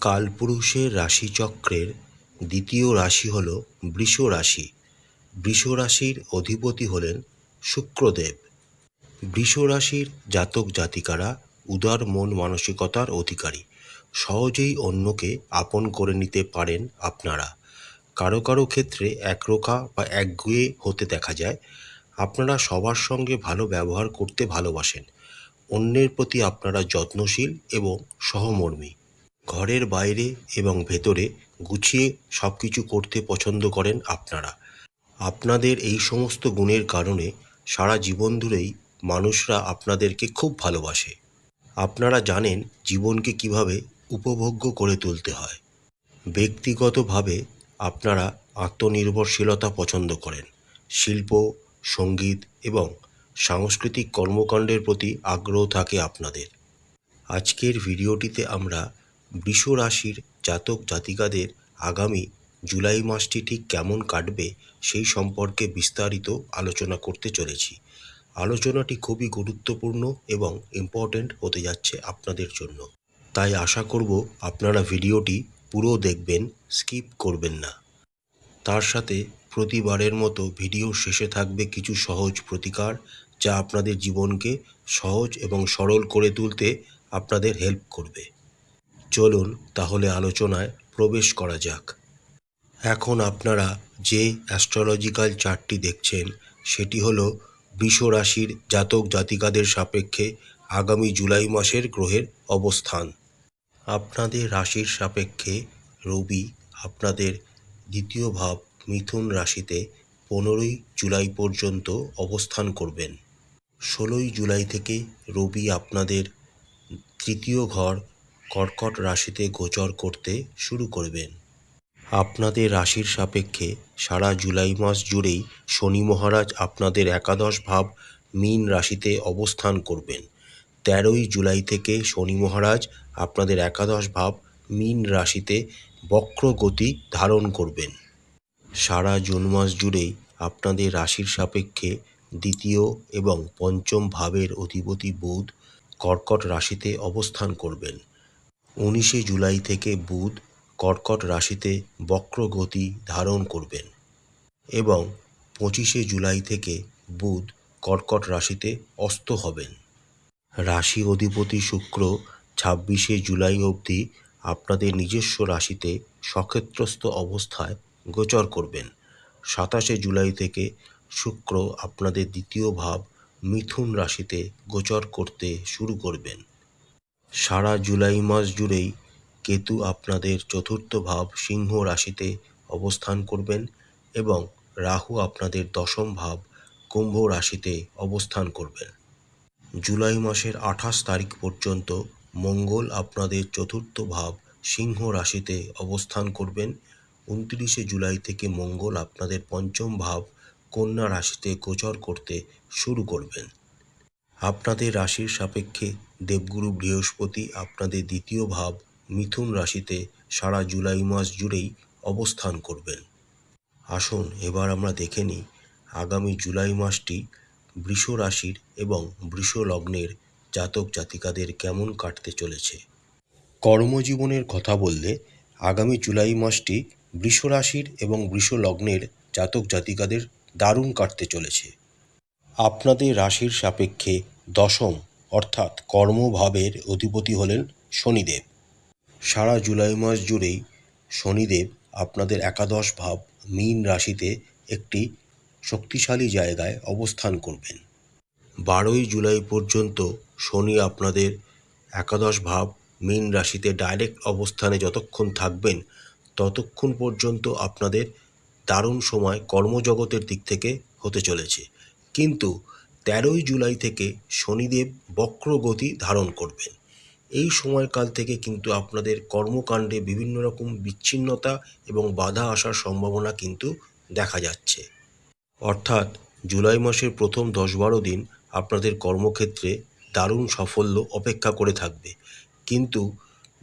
কালপুরুষের রাশিচক্রের দ্বিতীয় রাশি হল বৃষ রাশি বৃষ রাশির অধিপতি হলেন শুক্রদেব। বৃষ রাশির জাতক জাতিকারা উদার মন মানসিকতার অধিকারী। সহজেই অন্যকে আপন করে নিতে পারেন আপনারা। কারও কারও ক্ষেত্রে একরোখা বা একগুয়ে হতে দেখা যায়। আপনারা সবার সঙ্গে ভালো ব্যবহার করতে ভালোবাসেন। অন্যের প্রতি আপনারা যত্নশীল এবং সহমর্মী। ঘরের বাইরে এবং ভেতরে গুছিয়ে সব কিছু করতে পছন্দ করেন আপনারা। আপনাদের এই সমস্ত গুণের কারণে সারা জীবন ধরেই মানুষরা আপনাদেরকে খুব ভালোবাসে। আপনারা জানেন জীবনকে কীভাবে উপভোগ্য করে তুলতে হয়। ব্যক্তিগতভাবে আপনারা আত্মনির্ভরশীলতা পছন্দ করেন। শিল্প, সংগীত এবং সাংস্কৃতিক কর্মকাণ্ডের প্রতি আগ্রহ থাকে আপনাদের। আজকের ভিডিওটিতে আমরা বৃষ রাশির জাতক জাতিকাদের আগামী জুলাই মাসটি ঠিক কেমন কাটবে সেই সম্পর্কে বিস্তারিত আলোচনা করতে চলেছি। আলোচনাটি খুবই গুরুত্বপূর্ণ এবং ইম্পর্ট্যান্ট হতে যাচ্ছে আপনাদের জন্য। তাই আশা করব আপনারা ভিডিওটি পুরো দেখবেন, স্কিপ করবেন না। তার সাথে প্রতিবারের মতো ভিডিওর শেষে থাকবে কিছু সহজ প্রতিকার যা আপনাদের জীবনকে সহজ এবং সরল করে তুলতে আপনাদের হেল্প করবে। চলুন তাহলে আলোচনায় প্রবেশ করা যাক। এখন আপনারা যে অ্যাস্ট্রোলজিক্যাল চার্টটি দেখছেন, সেটি হলো বৃষ রাশির জাতক জাতিকাদের সাপেক্ষে আগামী জুলাই মাসের গ্রহের অবস্থান। আপনাদের রাশির সাপেক্ষে রবি আপনাদের দ্বিতীয় ভাব মিথুন রাশিতে পনেরোই জুলাই পর্যন্ত অবস্থান করবেন। ষোলোই জুলাই থেকে রবি আপনাদের তৃতীয় ঘর কর্কট রাশিতে গোচর করতে শুরু করবেন। আপনাদের রাশির সাপেক্ষে সারা জুলাই মাস জুড়েই শনি মহারাজ আপনাদের একাদশ ভাব মীন রাশিতে অবস্থান করবেন। তেরোই জুলাই থেকে শনি মহারাজ আপনাদের একাদশ ভাব মীন রাশিতে বক্র গতি ধারণ করবেন। সারা জুন মাস জুড়েই আপনাদের রাশির সাপেক্ষে দ্বিতীয় এবং পঞ্চম ভাবের অধিপতি বুধ কর্কট রাশিতে অবস্থান করবেন। উনিশে জুলাই থেকে বুধ কর্কট রাশিতে বক্র গতি ধারণ করবেন এবং পঁচিশে জুলাই থেকে বুধ কর্কট রাশিতে অস্ত হবেন। রাশি অধিপতি শুক্র ছাব্বিশে জুলাই অবধি আপনাদের নিজস্ব রাশিতে সক্ষেত্রস্থ অবস্থায় গোচর করবেন। সাতাশে জুলাই থেকে শুক্র আপনাদের দ্বিতীয় ভাব মিথুন রাশিতে গোচর করতে শুরু করবেন। সারা জুলাই মাস জুড়েই কেতু আপনাদের চতুর্থ ভাব সিংহ রাশিতে অবস্থান করবেন এবং রাহু আপনাদের দশম ভাব কুম্ভ রাশিতে অবস্থান করবেন। জুলাই মাসের আঠাশ তারিখ পর্যন্ত মঙ্গল আপনাদের চতুর্থ ভাব সিংহ রাশিতে অবস্থান করবেন। উনত্রিশে জুলাই থেকে মঙ্গল আপনাদের পঞ্চম ভাব কন্যা রাশিতে গোচর করতে শুরু করবেন। আপনাদের রাশির সাপেক্ষে দেবগুরু বৃহস্পতি আপনাদের দ্বিতীয় ভাব মিথুন রাশিতে সারা জুলাই মাস জুড়েই অবস্থান করবেন। আসুন এবার আমরা দেখে নিই আগামী জুলাই মাসটি বৃষ রাশির এবং বৃষ লগ্নের জাতক জাতিকাদের কেমন কাটতে চলেছে। কর্মজীবনের কথা বললে আগামী জুলাই মাসটি বৃষ রাশির এবং বৃষ লগ্নের জাতক জাতিকাদের দারুণ কাটতে চলেছে। আপনাদের রাশির সাপেক্ষে দশম অর্থাৎ কর্মভাবের অধিপতি হলেন শনিদেব। সারা জুলাই মাস জুড়েই শনিদেব আপনাদের একাদশ ভাব মীন রাশিতে একটি শক্তিশালী জায়গায় অবস্থান করবেন। বারোই জুলাই পর্যন্ত শনি আপনাদের একাদশ ভাব মীন রাশিতে ডাইরেক্ট অবস্থানে যতক্ষণ থাকবেন, ততক্ষণ পর্যন্ত আপনাদের দারুণ সময় কর্মজগতের দিক থেকে হতে চলেছে। কিন্তু তেরোই জুলাই থেকে শনিদেব বক্রগতি ধারণ করবেন। এই সময়কাল থেকে কিন্তু আপনাদের কর্মকাণ্ডে বিভিন্ন রকম বিচ্ছিন্নতা এবং বাধা আসার সম্ভাবনা কিন্তু দেখা যাচ্ছে। অর্থাৎ জুলাই মাসের প্রথম দশ বারো দিন আপনাদের কর্মক্ষেত্রে দারুণ সাফল্য অপেক্ষা করে থাকবে। কিন্তু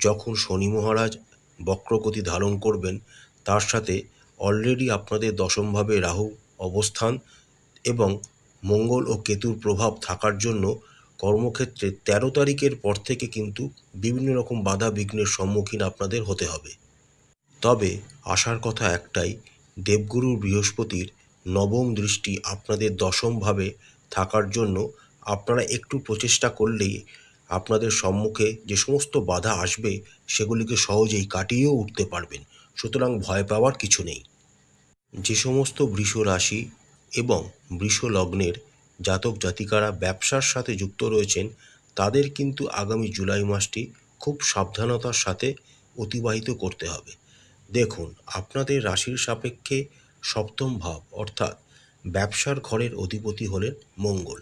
যখন শনি মহারাজ বক্রগতি ধারণ করবেন, তার সাথে অলরেডি আপনাদের দশমভাবে রাহু অবস্থান এবং মঙ্গল ও কেতুর প্রভাব থাকার জন্য কর্মক্ষেত্রে তেরো তারিখের পর থেকে কিন্তু বিভিন্ন রকম বাধা বিঘ্নের সম্মুখীন আপনাদের হতে হবে। তবে আসার কথা একটাই দেবগুরু বৃহস্পতির নবম দৃষ্টি আপনাদের দশমভাবে থাকার জন্য আপনারা একটু প্রচেষ্টা করলেই আপনাদের সম্মুখে যে সমস্ত বাধা আসবে সেগুলিকে সহজেই কাটিয়েও উঠতে পারবেন। সুতরাং ভয় পাওয়ার কিছু নেই। যে সমস্ত বৃষ রাশি এবং বৃষ লগ্নের জাতক জাতিকারা ব্যবসার সাথে যুক্ত রয়েছেন, তাদের কিন্তু আগামী জুলাই মাসটি খুব সাবধানতার সাথে অতিবাহিত করতে হবে। দেখুন, আপনাদের রাশির সাপেক্ষে সপ্তম ভাব, অর্থাৎ ব্যবসার ঘরের অধিপতি হলেন মঙ্গল।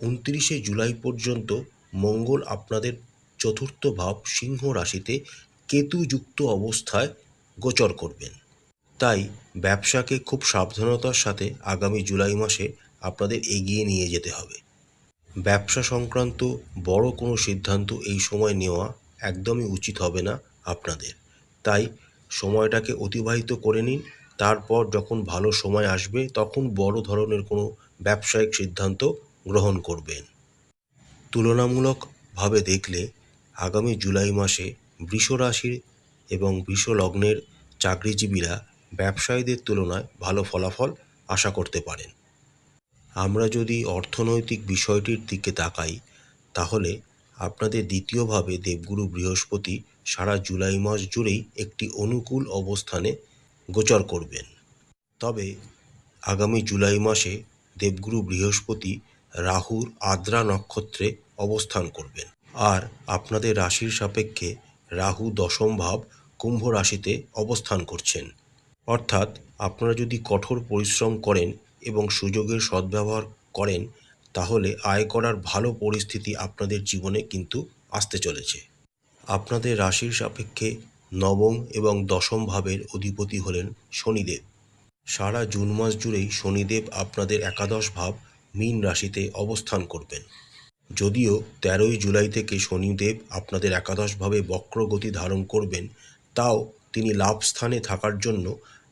উনত্রিশে জুলাই পর্যন্ত মঙ্গল আপনাদের চতুর্থ ভাব সিংহ রাশিতে কেতুযুক্ত অবস্থায় গোচর করবেন। তাই ব্যবসাকে খুব সাবধানতার সাথে আগামী জুলাই মাসে আপনাদের এগিয়ে নিয়ে যেতে হবে। ব্যবসা সংক্রান্ত বড় কোনো সিদ্ধান্ত এই সময় নেওয়া একদমই উচিত হবে না আপনাদের। তাই সময়টাকে অতিবাহিত করে নিন, তারপর যখন ভালো সময় আসবে তখন বড় ধরনের কোনো ব্যবসায়িক সিদ্ধান্ত গ্রহণ করবেন। তুলনামূলকভাবে দেখলে আগামী জুলাই মাসে বৃষ রাশির এবং বৃষ লগ্নের চাকরিজীবীরা ব্যবসায়ীদের তুলনায় ভালো ফলাফল আশা করতে পারেন। আমরা যদি অর্থনৈতিক বিষয়টির দিকে তাকাই, তাহলে আপনাদের দ্বিতীয়ভাবে দেবগুরু বৃহস্পতি সারা জুলাই মাস জুড়েই একটি অনুকূল অবস্থানে গোচর করবেন। তবে আগামী জুলাই মাসে দেবগুরু বৃহস্পতি রাহুর আদ্রা নক্ষত্রে অবস্থান করবেন। আর আপনাদের রাশির সাপেক্ষে রাহু দশম ভাব কুম্ভ রাশিতে অবস্থান করছেন। অর্থাৎ আপনারা যদি কঠোর পরিশ্রম করেন এবং সুযোগের সদ্ব্যবহার করেন, তাহলে আয় করার ভালো পরিস্থিতি আপনাদের জীবনে কিন্তু আসতে চলেছে। আপনাদের রাশির সাপেক্ষে নবম এবং দশম ভাবের অধিপতি হলেন শনিদেব। সারা জুন মাস জুড়েই শনিদেব আপনাদের একাদশ ভাব মীন রাশিতে অবস্থান করবেন। যদিও তেরোই জুলাই থেকে শনিদেব আপনাদের একাদশভাবে বক্রগতি ধারণ করবেন, তাও তিনি লাভ স্থানে থাকার জন্য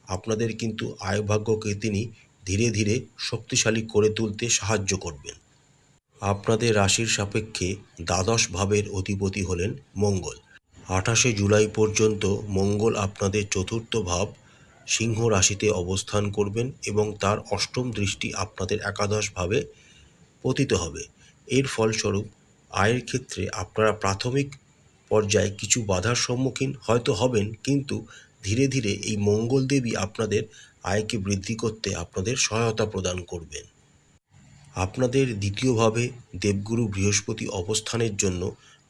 আপনাদের কিন্তু আয়ভাগ্যকে তিনি ধীরে ধীরে শক্তিশালী করে তুলতে সাহায্য করবেন। আপনাদের রাশির সাপেক্ষে দ্বাদশ ভাবের অধিপতি হলেন মঙ্গল। আঠাশে জুলাই পর্যন্ত মঙ্গল আপনাদের চতুর্থ ভাব সিংহ রাশিতে অবস্থান করবেন এবং তার অষ্টম দৃষ্টি আপনাদের একাদশ ভাবে পতিত হবে। এর ফলস্বরূপ আয়ের ক্ষেত্রে আপনারা প্রাথমিক পর্যায়ে কিছু বাধার সম্মুখীন হয়তো হবেন, কিন্তু ধীরে ধীরে এই মঙ্গলদেবী আপনাদের আয়কে বৃদ্ধি করতে আপনাদের সহায়তা প্রদান করবেন। আপনাদের দ্বিতীয়ভাবে দেবগুরু বৃহস্পতি অবস্থানের জন্য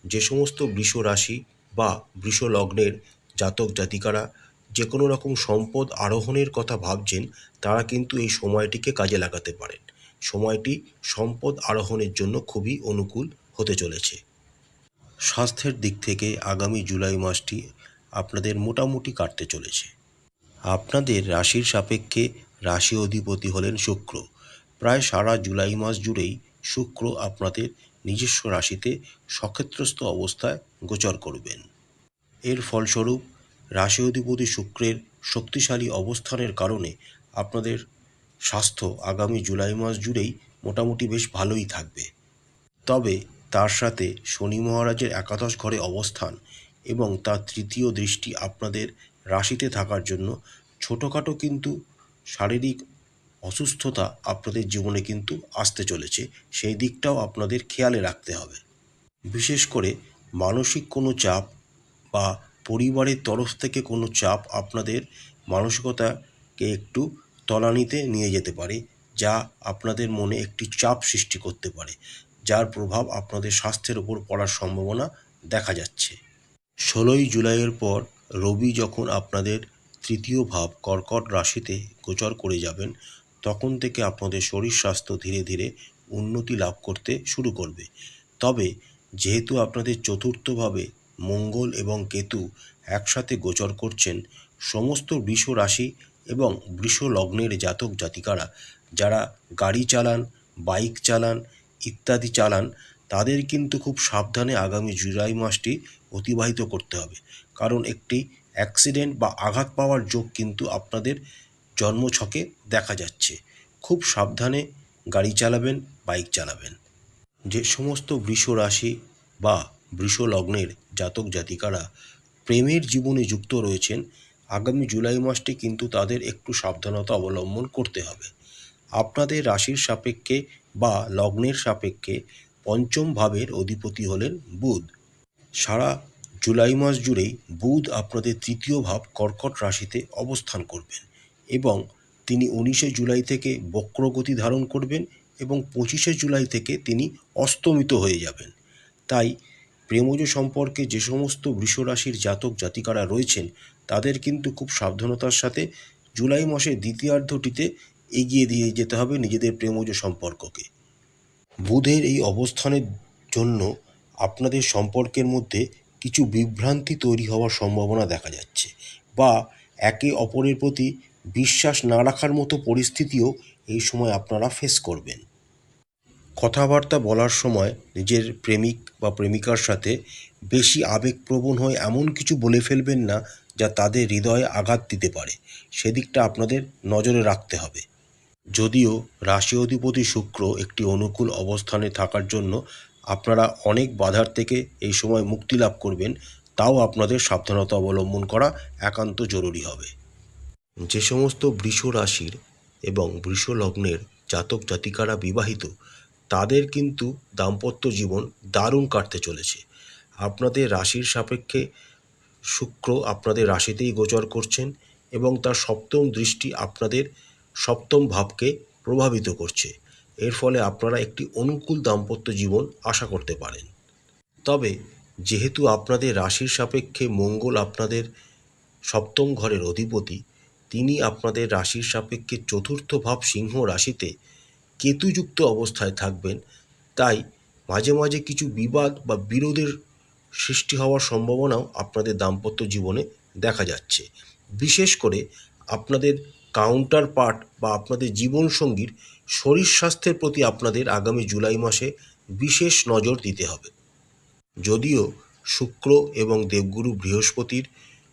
যে সমস্ত বৃষ রাশি বা বৃষ লগ্নের জাতক জাতিকারা যে কোনো রকম সম্পদ আরোহণের কথা ভাবছেন, তারা কিন্তু এই সময়টিকে কাজে লাগাতে পারেন। সময়টি সম্পদ আরোহণের জন্য খুবই অনুকূল হতে চলেছে। স্বাস্থ্যের দিক থেকে আগামী জুলাই মাসটি আপনাদের মোটামুটি কাটতে চলেছে। আপনাদের রাশির সাপেক্ষে রাশি অধিপতি হলেন শুক্র। প্রায় সারা জুলাই মাস জুড়েই শুক্র আপনাদের নিজস্ব রাশিতে সক্ষেত্রস্থ অবস্থায় গোচর করবেন। এর ফলস্বরূপ রাশি অধিপতি শুক্রের শক্তিশালী অবস্থানের কারণে আপনাদের স্বাস্থ্য আগামী জুলাই মাস জুড়েই মোটামুটি বেশ ভালোই থাকবে। তবে তার সাথে শনি মহারাজের একাদশ ঘরে অবস্থান এবং তার তৃতীয় দৃষ্টি আপনাদের রাশিতে থাকার জন্য, ছোটোখাটো কিন্তু শারীরিক অসুস্থতা আপনাদের জীবনে কিন্তু আসতে চলেছে। সেই দিকটাও আপনাদের খেয়ালে রাখতে হবে। বিশেষ করে মানসিক কোনো চাপ বা পরিবারের তরফ থেকে কোনো চাপ আপনাদের মানসিকতাকে একটু তলানিতে নিয়ে যেতে পারে, যা আপনাদের মনে একটি চাপ সৃষ্টি করতে পারে, যার প্রভাব আপনাদের স্বাস্থ্যের ওপর পড়ার সম্ভাবনা দেখা যাচ্ছে। ষোলোই জুলাইয়ের পর রবি যখন আপনাদের তৃতীয় ভাব কর্কট রাশিতে গোচর করে যাবেন, তখন থেকে আপনাদের শরীর স্বাস্থ্য ধীরে ধীরে উন্নতি লাভ করতে শুরু করবে। তবে যেহেতু আপনাদের চতুর্থভাবে মঙ্গল এবং কেতু একসাথে গোচর করছেন, সমস্ত বৃষ রাশি এবং বৃষ লগ্নের জাতক জাতিকারা যারা গাড়ি চালান, বাইক চালান ইত্যাদি চালান, তাদের কিন্তু খুব সাবধানে আগামী জুলাই মাসটি অতিবাহিত করতে হবে। কারণ একটি অ্যাক্সিডেন্ট বা আঘাত পাওয়ার যোগ কিন্তু আপনাদের জন্মছকে দেখা যাচ্ছে। খুব সাবধানে গাড়ি চালাবেন বাইক চালাবেন। যে সমস্ত বৃষ রাশি বা বৃষ লগ্নের জাতক জাতিকারা প্রেমের জীবনে যুক্ত রয়েছেন, আগামী জুলাই মাসটি কিন্তু তাদের একটু সাবধানতা অবলম্বন করতে হবে। আপনাদের রাশির সাপেক্ষে বা লগ্নের সাপেক্ষে পঞ্চম ভাবের অধিপতি হলেন বুধ। সারা জুলাই মাস জুড়েই বুধ আপনাদের তৃতীয় ভাব কর্কট রাশিতে অবস্থান করবেন এবং তিনি উনিশে জুলাই থেকে বক্রগতি ধারণ করবেন এবং পঁচিশে জুলাই থেকে তিনি অস্তমিত হয়ে যাবেন। তাই প্রেমজ সম্পর্কে যে সমস্ত বৃষরাশির জাতক জাতিকারা রয়েছেন, তাদের কিন্তু খুব সাবধানতার সাথে জুলাই মাসের দ্বিতীয়ার্ধটিতে এগিয়ে দিয়ে যেতে হবে নিজেদের প্রেমজ সম্পর্ককে। বুধের এই অবস্থানের জন্য আপনাদের সম্পর্কের মধ্যে কিছু বিভ্রান্তি তৈরি হওয়ার সম্ভাবনা দেখা যাচ্ছে বা একে অপরের প্রতি বিশ্বাস না রাখার মতো পরিস্থিতিও এই সময় আপনারা ফেস করবেন। কথাবার্তা বলার সময় নিজের প্রেমিক বা প্রেমিকার সাথে বেশি আবেগপ্রবণ হয়ে এমন কিছু বলে ফেলবেন না যা তাদের হৃদয়ে আঘাত দিতে পারে। সেদিকটা আপনাদের নজরে রাখতে হবে। যদিও রাশি অধিপতি শুক্র একটি অনুকূল অবস্থানে থাকার জন্য আপনারা অনেক বাধার থেকে এই সময় মুক্তি লাভ করবেন, তাও আপনাদের সাবধানতা অবলম্বন করা একান্ত জরুরি হবে। যে সমস্ত বৃষ রাশির এবং বৃষ লগ্নের জাতক জাতিকারা বিবাহিত, তাদের কিন্তু দাম্পত্য জীবন দারুণ কাটতে চলেছে। আপনাদের রাশির সাপেক্ষে শুক্র আপনাদের রাশিতেই গোচর করছেন এবং তার সপ্তম দৃষ্টি আপনাদের সপ্তম ভাবকে প্রভাবিত করছে। এর ফলে আপনারা একটি অনুকূল দাম্পত্য জীবন আশা করতে পারেন। তবে, যেহেতু আপনাদের রাশির সাপেক্ষে মঙ্গল আপনাদের সপ্তম ঘরের অধিপতি, তিনি আপনাদের রাশির সাপেক্ষে চতুর্থ ভাব সিংহ রাশিতে কেতুযুক্ত অবস্থায় থাকবেন, তাই মাঝে মাঝে কিছু বিবাদ বা বিরোধের সৃষ্টি হওয়ার সম্ভাবনাও আপনাদের দাম্পত্য জীবনে দেখা যাচ্ছে। বিশেষ করে আপনাদের কাউন্টার পার্ট বা আপনাদের জীবনসঙ্গীর শরীর স্বাস্থ্যের প্রতি আপনাদের আগামী জুলাই মাসে বিশেষ নজর দিতে হবে। যদিও শুক্র এবং দেবগুরু বৃহস্পতির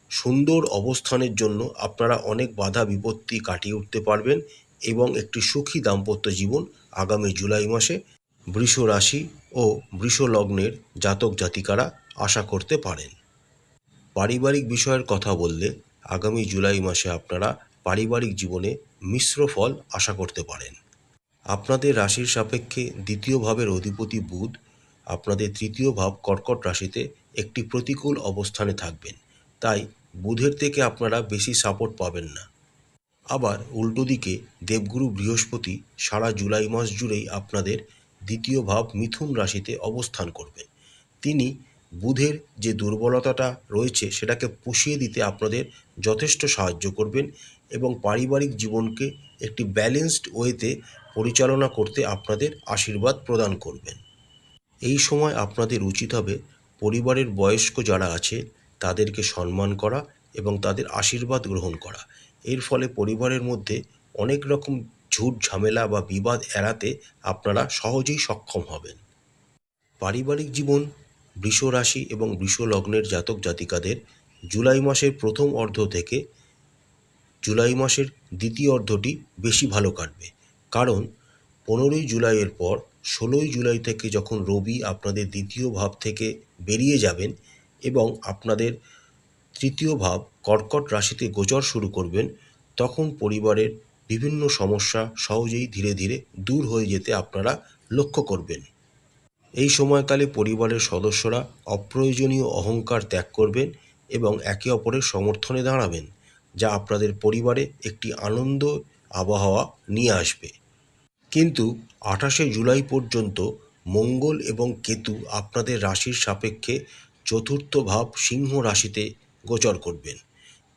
সুন্দর অবস্থানের জন্য আপনারা অনেক বাধা বিপত্তি কাটিয়ে উঠতে পারবেন এবং একটি সুখী দাম্পত্য জীবন আগামী জুলাই মাসে বৃষ রাশি ও বৃষ লগ্নের জাতক জাতিকারা আশা করতে পারেন। পারিবারিক বিষয়ের কথা বললে আগামী জুলাই মাসে আপনারা পারিবারিক জীবনে মিশ্র ফল আশা করতে পারেন। আপনাদের রাশির সাপেক্ষে দ্বিতীয় ভাবের অধিপতি বুধ, আপনাদের তৃতীয় ভাব কর্কট রাশিতে একটি প্রতিকূল অবস্থানে থাকবেন। তাই বুধের থেকে আপনারা বেশি সাপোর্ট পাবেন না। আবার উল্টো দিকে দেবগুরু বৃহস্পতি সারা জুলাই মাস জুড়েই আপনাদের দ্বিতীয় ভাব মিথুন রাশিতে অবস্থান করবেন। তিনি বুধের যে দুর্বলতাটা রয়েছে সেটাকে পুষিয়ে দিতে আপনাদের যথেষ্ট সাহায্য করবেন এবং পারিবারিক জীবনকে একটি ব্যালেন্সড ওয়েতে পরিচালনা করতে আপনাদের আশীর্বাদ প্রদান করবেন। এই সময় আপনাদের উচিত হবে পরিবারের বয়স্ক যারা আছে, তাদেরকে সম্মান করা এবং তাদের আশীর্বাদ গ্রহণ করা। এর ফলে পরিবারের মধ্যে অনেক রকম ঝুট ঝামেলা বা বিবাদ এড়াতে আপনারা সহজেই সক্ষম হবেন। পারিবারিক জীবন বৃষ রাশি এবং বৃষ লগ্নের জাতক জাতিকাদের জুলাই মাসের প্রথম অর্ধ থেকে জুলাই মাসের দ্বিতীয় অর্ধটি বেশি ভালো কাটবে। কারণ পনেরোই জুলাইয়ের পর ষোলোই জুলাই থেকে যখন রবি আপনাদের দ্বিতীয় ভাব থেকে বেরিয়ে যাবেন এবং আপনাদের তৃতীয় ভাব কর্কট রাশিতে গোচর শুরু করবেন, তখন পরিবারের বিভিন্ন সমস্যা সহজেই ধীরে ধীরে দূর হয়ে যেতে আপনারা লক্ষ্য করবেন। এই সময়কালে পরিবারের সদস্যরা অপ্রয়োজনীয় অহংকার ত্যাগ করবেন এবং একে অপরের সমর্থনে দাঁড়াবেন। যা আপনাদের পরিবারে একটি আনন্দ আবহাওয়া নিয়ে আসবে। কিন্তু আঠাশে জুলাই পর্যন্ত মঙ্গল এবং কেতু আপনাদের রাশির সাপেক্ষে চতুর্থ ভাব সিংহ রাশিতে গোচর করবেন।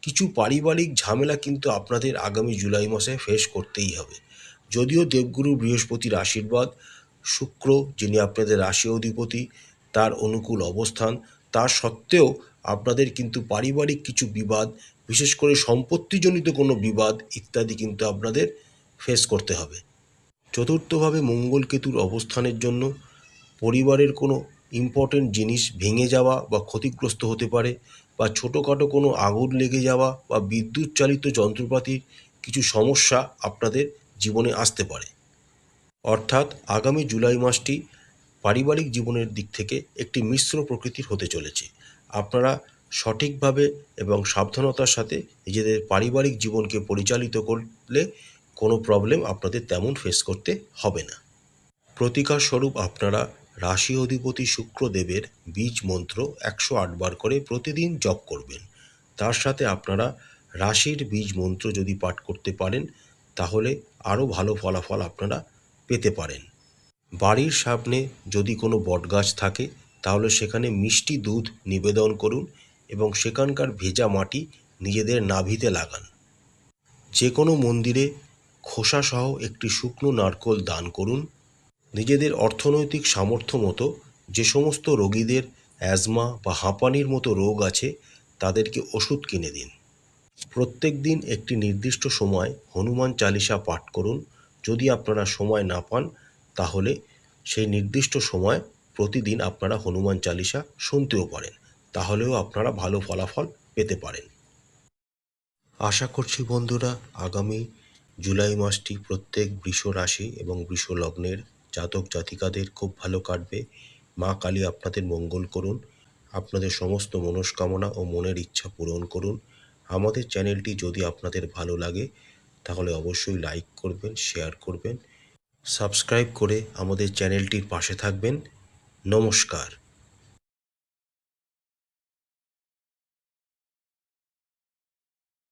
কিছু পারিবারিক ঝামেলা কিন্তু আপনাদের আগামী জুলাই মাসে ফেস করতেই হবে। যদিও দেবগুরু বৃহস্পতির আশীর্বাদ, শুক্র, যিনি আপনাদের রাশি অধিপতি, তার অনুকূল অবস্থান তার সত্ত্বেও আপনাদের কিন্তু পারিবারিক কিছু বিবাদ, বিশেষ করে সম্পত্তিজনিত কোনো বিবাদ ইত্যাদি কিন্তু আপনাদের ফেস করতে হবে। চতুর্থভাবে মঙ্গল কেতুর অবস্থানের জন্য পরিবারের কোনো ইম্পর্টেন্ট জিনিস ভেঙে যাওয়া বা ক্ষতিগ্রস্ত হতে পারে বা ছোটোখাটো কোনো আগুন লেগে যাওয়া বা বিদ্যুৎ চালিত যন্ত্রপাতির কিছু সমস্যা আপনাদের জীবনে আসতে পারে। অর্থাৎ আগামী জুলাই মাসটি পারিবারিক জীবনের দিক থেকে একটি মিশ্র প্রকৃতির হতে চলেছে। আপনারা সঠিকভাবে এবং সাবধানতার সাথে নিজেদের পারিবারিক জীবনকে পরিচালিত করলে কোনো প্রবলেম আপনাদের তেমন ফেস করতে হবে না। প্রতিকার স্বরূপ আপনারা রাশি অধিপতি শুক্রদেবের বীজ মন্ত্র একশো আটবার করে প্রতিদিন জপ করবেন। তার সাথে আপনারা রাশির বীজ মন্ত্র যদি পাঠ করতে পারেন, তাহলে আরও ভালো ফলাফল আপনারা পেতে পারেন। বাড়ির সামনে যদি কোনো বটগাছ থাকে, তাহলে সেখানে মিষ্টি দুধ নিবেদন করুন এবং সেখানকার ভেজা মাটি নিজেদের নাভিতে লাগান। যে কোনো মন্দিরে খোসাসহ একটি শুকনো নারকোল দান করুন। নিজেদের অর্থনৈতিক সামর্থ্য মতো যে সমস্ত রোগীদের অ্যাজমা বা হাঁপানির মতো রোগ আছে, তাদেরকে ওষুধ কিনে দিন। প্রত্যেক দিন একটি নির্দিষ্ট সময় হনুমান চালিসা পাঠ করুন। যদি আপনারা সময় না পান তাহলে সেই নির্দিষ্ট সময় প্রতিদিন আপনারা হনুমান চালিসা শুনতেও পারেন। তাহলেও আপনারা ভালো ফলাফল পেতে পারেন। আশা করছি বন্ধুরা, আগামী জুলাই মাসটি প্রত্যেক বৃষ রাশি এবং বৃষ লগ্নের জাতক জাতিকাদের খুব ভালো কাটবে। মা কালী আপনাদের মঙ্গল করুন, আপনাদের সমস্ত মনস্কামনা ও মনের ইচ্ছা পূরণ করুন। আমাদের চ্যানেলটি যদি আপনাদের ভালো লাগে, তাহলে অবশ্যই লাইক করবেন, শেয়ার করবেন। সাবস্ক্রাইব করে আমাদের চ্যানেলটির পাশে থাকবেন। নমস্কার।